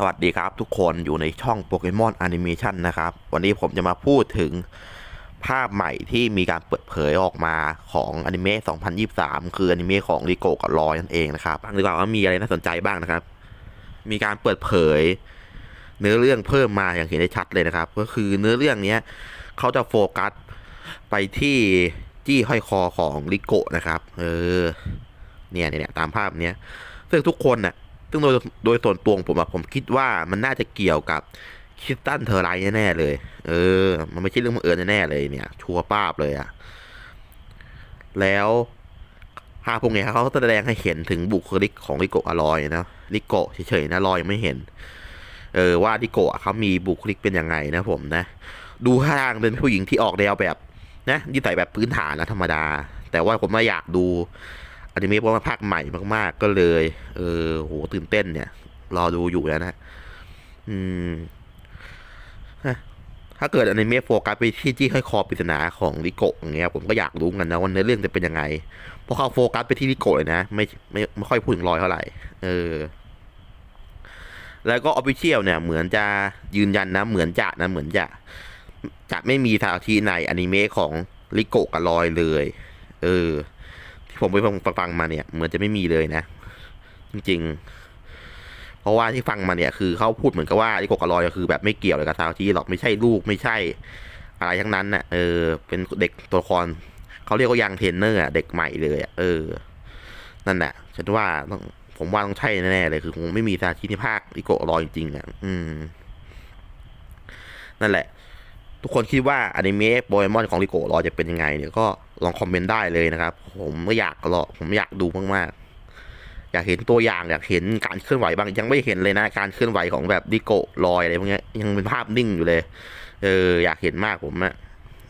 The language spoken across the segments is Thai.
สวัสดีครับทุกคนอยู่ในช่องโปเกมอนแอนิเมชันนะครับ วันนี้ผมจะมาพูดถึงภาพใหม่ที่มีการเปิดเผยออกมาของอนิเมะ 2023 คืออนิเมะของริโกกับลอยนั่นเองนะครับฟังดีกว่าว่ามีอะไรน่าสนใจบ้างนะครับ มีการเปิดเผย เนื้อเรื่องเพิ่มมาอย่างเห็นได้ชัดเลยนะครับ ก็คือเนื้อเรื่องเนี้ยเขาจะโฟกัสไปที่จี้ห้อยคอของริโกนะครับ เออ เนี่ยเนี่ยตามภาพเนี้ยซึ่งทุกคนน่ะ ซึ่งโดยโดยส่วนตัวงผมอะผมคิดว่ามันน่าจะเกี่ยวกับคิสตันเทอร์ไลท์แน่ๆเลย เออ มันไม่ใช่เรื่องบังเอิญแน่ๆเลยเนี่ย ชัวร์ป้าบเลยอะแล้วภาพพวกเนี้ยเขาแสดงให้เห็นถึงบุคลิกของลิโกะอลอยนะลิโกะเฉยๆนะลอยยังไม่เห็น เออว่าลิโกะเขามีบุคลิกเป็นยังไงนะผมนะ ดูท่าทางเป็นผู้หญิงที่ออกแนวแบบนะนิสัยแบบพื้นฐานนะธรรมดา แต่ว่าผมมาอยากดู อนิเมะเพราะว่าภาคใหม่มาก ๆ ก็เลย เออโหตื่นเต้นเนี่ย รอดูอยู่แล้วนะอืมฮะถ้าเกิดอนิเมะโฟกัสไปที่ที่ห้อยคอปริศนาของริโกะอย่างเงี้ยผมก็อยากรู้กันนะว่าเนื้อเรื่องจะเป็นยังไงเพราะเขาโฟกัสไปที่ริโกะเลยนะไม่ไม่ไม่ค่อยพูดถึงรอยเท่าไหร่เออ แล้วก็ออฟฟิเชียลเนี่ย เหมือนจะยืนยันนะ เหมือนจะนะเหมือนจะ จะไม่มีทาทีในอนิเมะของริโกะกับรอยเลย เออ ผมไปฟังฟังมาเนี่ย เหมือนจะไม่มีเลยนะ จริง ๆ เพราะว่าที่ฟังมาเนี่ยคือเขาพูดเหมือนกับว่าที่โกกะลอยก็คือแบบไม่เกี่ยวเลยกับซาวจีหรอกไม่ใช่ลูกไม่ใช่ อะไรทั้งนั้นน่ะเออ เป็นเด็กตัวละครเขาเรียกว่ายังเทรนเนอร์อะเด็กใหม่เลยอะเออ นั่นแหละฉันว่าต้องผมว่าต้องใช่แน่ๆเลยคือคงไม่มีซาชิในภาคที่โกะลอยจริงๆอะ อืม นั่นแหละ ทุกคนคิดว่าอนิเมะโปเกมอนของริโกะรอจะเป็นยังไงเนี่ยก็ลองคอมเมนต์ได้เลยนะครับ ผมไม่อยากรอผมอยากดูมากๆ อยากเห็นตัวอย่างอยากเห็นการเคลื่อนไหวบ้างยังไม่เห็นเลยนะ การเคลื่อนไหวของแบบดิโกะลอยอะไรพวกนี้ยังเป็นภาพนิ่งอยู่เลยเอออยากเห็นมากผมอะ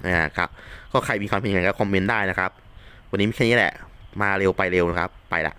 นะครับก็ใครมีความเห็นยังไงก็คอมเมนต์ได้นะครับ วันนี้มีแค่นี้แหละ มาเร็วไปเร็วนะครับ ไปละ